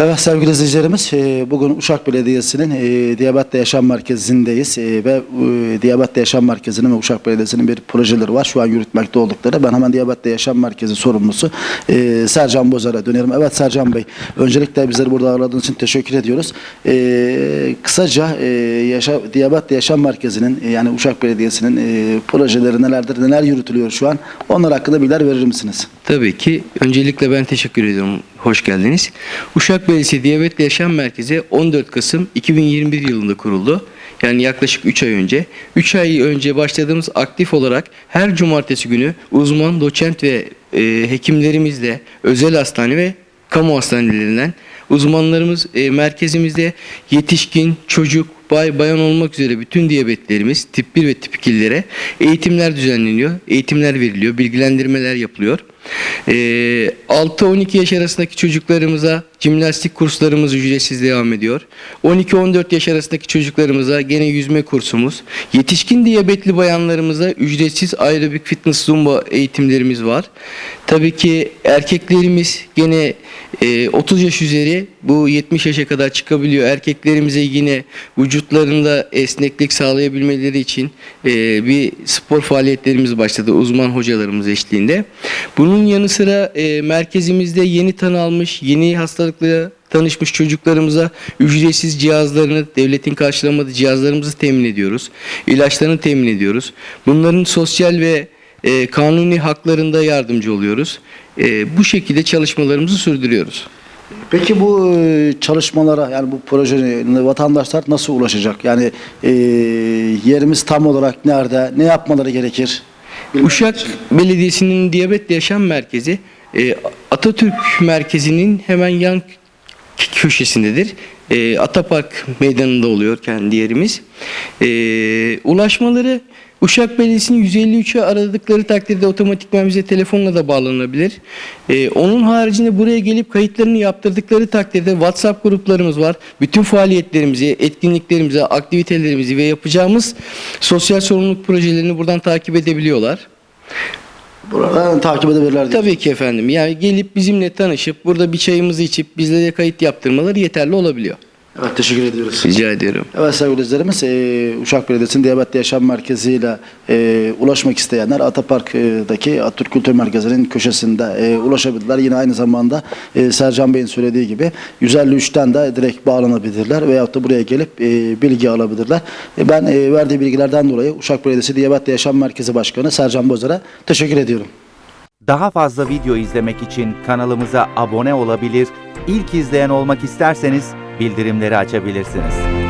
Evet sevgili izleyicilerimiz e, bugün Uşak Belediyesi'nin e, Diyabetle Yaşam Merkezi'ndeyiz e, ve e, Diyabetle Yaşam Merkezi'nin ve Uşak Belediyesi'nin bir projeleri var şu an yürütmekte oldukları. Ben hemen Diyabetle Yaşam Merkezi sorumlusu Sercan Bozar'a dönerim. Evet Sercan Bey öncelikle bizleri burada ağırladığınız için teşekkür ediyoruz. Kısaca yaşa, Diyabetle Yaşam Merkezi'nin yani Uşak Belediyesi'nin projeleri nelerdir, neler yürütülüyor şu an onlar hakkında bilgiler verir misiniz? Tabii ki. Öncelikle ben teşekkür ediyorum. Hoş geldiniz. Uşak Belediyesi Diyabetli Yaşam Merkezi 14 Kasım 2021 yılında kuruldu. Yani yaklaşık 3 ay önce. 3 ay önce başladığımız aktif olarak her cumartesi günü uzman, doçent ve e, hekimlerimizle özel hastane ve kamu hastanelerinden uzmanlarımız e, merkezimizde yetişkin, çocuk, bay, bayan olmak üzere bütün diyabetlerimiz tip 1 ve tip 2'lere eğitimler düzenleniyor. Eğitimler veriliyor, bilgilendirmeler yapılıyor. E, 6-12 yaş arasındaki çocuklarımıza jimnastik kurslarımız ücretsiz devam ediyor. 12-14 yaş arasındaki çocuklarımıza gene yüzme kursumuz. Yetişkin diyabetli bayanlarımıza ücretsiz aerobik fitness zumba eğitimlerimiz var. Tabii ki erkeklerimiz gene e, 30 yaş üzeri bu 70 yaşa kadar çıkabiliyor. Erkeklerimize yine vücutlarında esneklik sağlayabilmeleri için e, bir spor faaliyetlerimiz başladı uzman hocalarımız eşliğinde. Bunun yanı sıra e, merkezimizde yeni tanı almış, yeni hastalıkla tanışmış çocuklarımıza ücretsiz cihazlarını, devletin karşılamadığı cihazlarımızı temin ediyoruz. İlaçlarını temin ediyoruz. Bunların sosyal ve e, kanuni haklarında yardımcı oluyoruz. E, bu şekilde çalışmalarımızı sürdürüyoruz. Peki bu e, çalışmalara yani bu projeye vatandaşlar nasıl ulaşacak? Yani e, yerimiz tam olarak nerede? Ne yapmaları gerekir? Uşak Belediyesi'nin Diyabetli Yaşam Merkezi e, Atatürk Merkezi'nin hemen yan köşesindedir. E, Atapark Meydanı'nda oluyor kendi yerimiz. E, ulaşmaları Uşak Belediyesi'nin 153'e aradıkları takdirde otomatikman bize telefonla da bağlanabilir. E, onun haricinde buraya gelip kayıtlarını yaptırdıkları takdirde WhatsApp gruplarımız var. Bütün faaliyetlerimizi, etkinliklerimizi, aktivitelerimizi ve yapacağımız sosyal sorumluluk projelerini buradan takip edebiliyorlar. Buradan takip edebilirler. Tabii ki efendim. Yani gelip bizimle tanışıp burada bir çayımızı içip bizle de kayıt yaptırmaları yeterli olabiliyor. Evet teşekkür ediyoruz. Rica ediyorum. Evet sevgili izleyicilerimiz e, Uşak Belediyesi'nin Diyabetli Yaşam Merkezi ile e, ulaşmak isteyenler Atapark'daki Atatürk Kültür Merkezi'nin köşesinde e, ulaşabilirler. Yine aynı zamanda e, Sercan Bey'in söylediği gibi 153'ten de direkt bağlanabilirler veyahut da buraya gelip e, bilgi alabilirler. E, ben e, verdiği bilgilerden dolayı Uşak Belediyesi Diyabetli Yaşam Merkezi Başkanı Sercan Bozar'a teşekkür ediyorum. Daha fazla video izlemek için kanalımıza abone olabilir, ilk izleyen olmak isterseniz bildirimleri açabilirsiniz.